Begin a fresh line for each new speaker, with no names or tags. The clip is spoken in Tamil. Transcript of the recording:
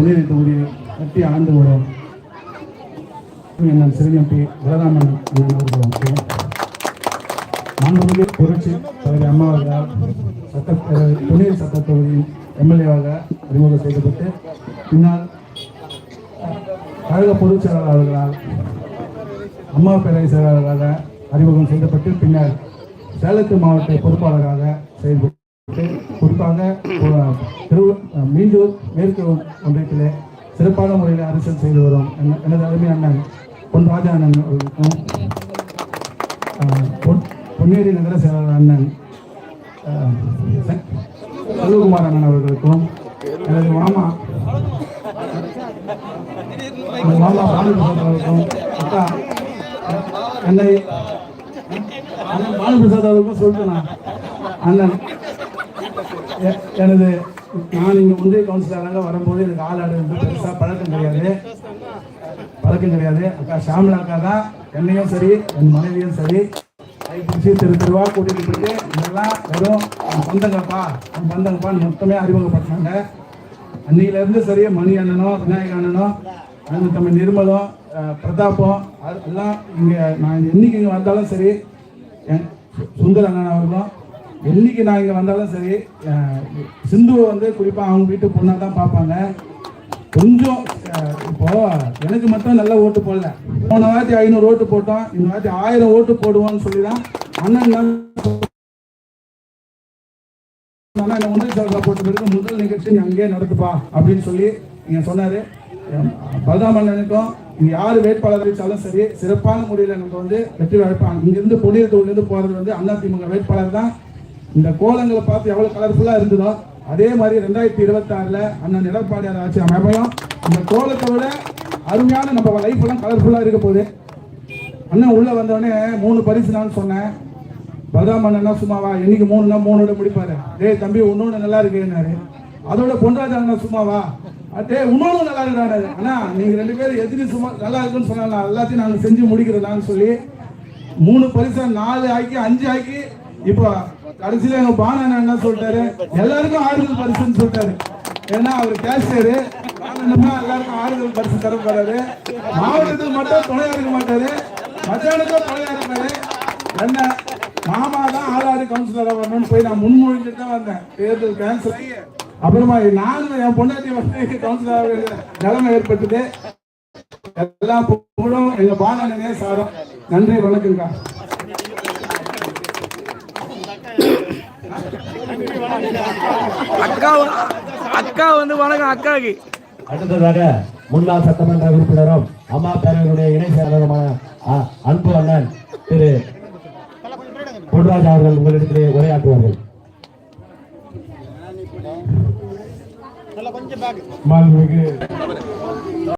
பொன்னிலை தொகுதியை கட்டி ஆண்டு வரும் என் சிறுஎம்பி பலராமன் மாண்புமிகு புரட்சி தலைவர் அம்மா அவர்களால் சட்டப்பேரவை சட்ட தொகுதியின் எம்எல்ஏவாக அறிமுகம் செய்யப்பட்டு பின்னால் கழக பொதுச் செயலாளர் அவர்களால் அம்மா பேரவை செயலாளராக அறிமுகம் செய்யப்பட்டு பின்னர் சேலத்து மாவட்ட பொறுப்பாளராக செயல்பட்டு குறிப்பாக அஹ், மீஞ்சூர் மேற்கு ஒன்றியத்தில் சிறப்பான முறையில் அரசியல் செய்து வரும் எனது அருமை அண்ணன் பொன் ராஜா அண்ணன் அவர்களுக்கும் பொன் பொன்னேரி நகர செயலாளர் அண்ணன் செல்வகுமார் அண்ணன் அவர்களுக்கும் எனது மாமா மாமா பாலகிருஷ்ணன் அவர்களுக்கும் அக்கா என்னை அண்ணன் பாலபிரசாத் அவர்களுக்கும் சொல்லிட்டேன் அண்ணன் எனது நான் இங்கே ஒன்றிய கவுன்சிலராக வரும்போது எனக்கு ஆள் வந்து பெருசாக பழக்கம் கிடையாது. பழக்கம் கிடையாது. அக்கா ஷாம்லா அக்கா தான். என்னையும் சரி என் மனைவியும் சரி. கைப்பிடிச்சி திரு திருவா கூட்டிகிட்டு போயிட்டு இதெல்லாம் வெறும் என் சொந்தங்கப்பா என் சொந்தங்கப்பான்னு மொத்தமே அறிமுகப்படுத்தினாங்க. அன்னையிலேருந்து சரி மணி அண்ணனும் விநாயக அண்ணனோ அண்ணன் தம்பி நிர்மலும் அஹ், பிரதாப்பும் எல்லாம் இங்கே நான் என்னைக்கு இங்கே வந்தாலும் சரி என் சுந்தர் அண்ணன் அவர்களும் என்னைக்கு நான் இங்கே வந்தாலும் சரி சிந்துவை வந்து குறிப்பாக அவங்க வீட்டு பொண்ணாக தான் பார்ப்பாங்க. கொஞ்சம் இப்போ எனக்கு மட்டும் நல்ல ஓட்டு போடல. போன வாட்டி ஐநூறு ஓட்டு போட்டோம் இந்த வாட்டி ஆயிரம் ஓட்டு போடுவோம்னு சொல்லி தான் அண்ணன் தான் ஒன்றிய செயலாளர் போட்ட பிறகு முதல் நிகழ்ச்சி நீ அங்கேயே நடத்துப்பா அப்படின்னு சொல்லி நீங்கள் சொன்னார். அஹ் பலராமண்ணனுக்கும் இங்கே யார் வேட்பாளர் வச்சாலும் சரி சிறப்பான முறையில் நமக்கு வந்து வெற்றி வாய்ப்பாங்க இங்கேருந்து பொடியில் தொகுதியிலிருந்து போகிறது வந்து அதிமுக வேட்பாளர் தான். இந்த கோலங்களை பார்த்து எவ்வளவு கலர்ஃபுல்லா இருந்ததோ அதே மாதிரி ரெண்டாயிரத்தி இருபத்தி ஆறுல அண்ணன் எடப்பாடியார் ஆட்சி அமைப்பையும் இந்த கோலத்தை விட அருமையான நம்ம லைஃப் எல்லாம் கலர்ஃபுல்லா இருக்க போகுது. அண்ணன் உள்ள வந்தோடனே மூணு பரிசு நான் சொன்னேன். பலராம் அண்ணன் சும்மாவா? இன்னைக்கு மூணுனா மூணோட முடிப்பாரு டேய் தம்பி இன்னொன்று நல்லா இருக்குன்னாரு. அதோட பொன்ராஜா அண்ணா சும்மாவா? டே இன்னொன்று நல்லா இருக்கிறாரு அண்ணா நீங்க ரெண்டு பேரும் எதிரி சும்மா நல்லா இருக்குன்னு சொன்னா எல்லாத்தையும் நாங்கள் செஞ்சு முடிக்கிறதான்னு சொல்லி மூணு பரிசா நாலு ஆக்கி அஞ்சு ஆக்கி இப்போ கடைசியில எங்க பானன் என்ன சொல்லிட்டாரு? எல்லாருக்கும் ஆறுதல் பரிசுன்னு சொல்லிட்டாரு. ஏன்னா அவர் கேஷியரு எல்லாருக்கும் ஆறுதல் பரிசு தர போறாரு. மாவட்டத்துக்கு மட்டும் துணையா இருக்க மாட்டாரு. மச்சானுக்கும் துணையா இருப்பாரு. என்ன மாமா தான் ஆளாறு கவுன்சிலரா வரணும்னு போய் நான் முன்மொழிஞ்சிட்டு தான் வந்தேன். தேர்தல் கேன்சல் ஆகி அப்புறமா நானும் என் பொண்டாட்டி வந்து கவுன்சிலர் நிலைமை ஏற்பட்டது. எல்லா புகழும் எங்க பானனே சாரம். நன்றி வணக்கம்க்கா.
அக்கா அக்கா வந்து வணக்கம் அக்காக்கு.
அடுத்ததாக முன்னாள் சட்டமன்ற உறுப்பினரும் அம்மா பேரவையினுடைய இணை செயலாளருமான அன்பு அண்ணன் திரு பொன்ராஜ் அவர்கள் உங்களிடத்திலே உரையாற்றுவார்கள்.
மாண்புமிகு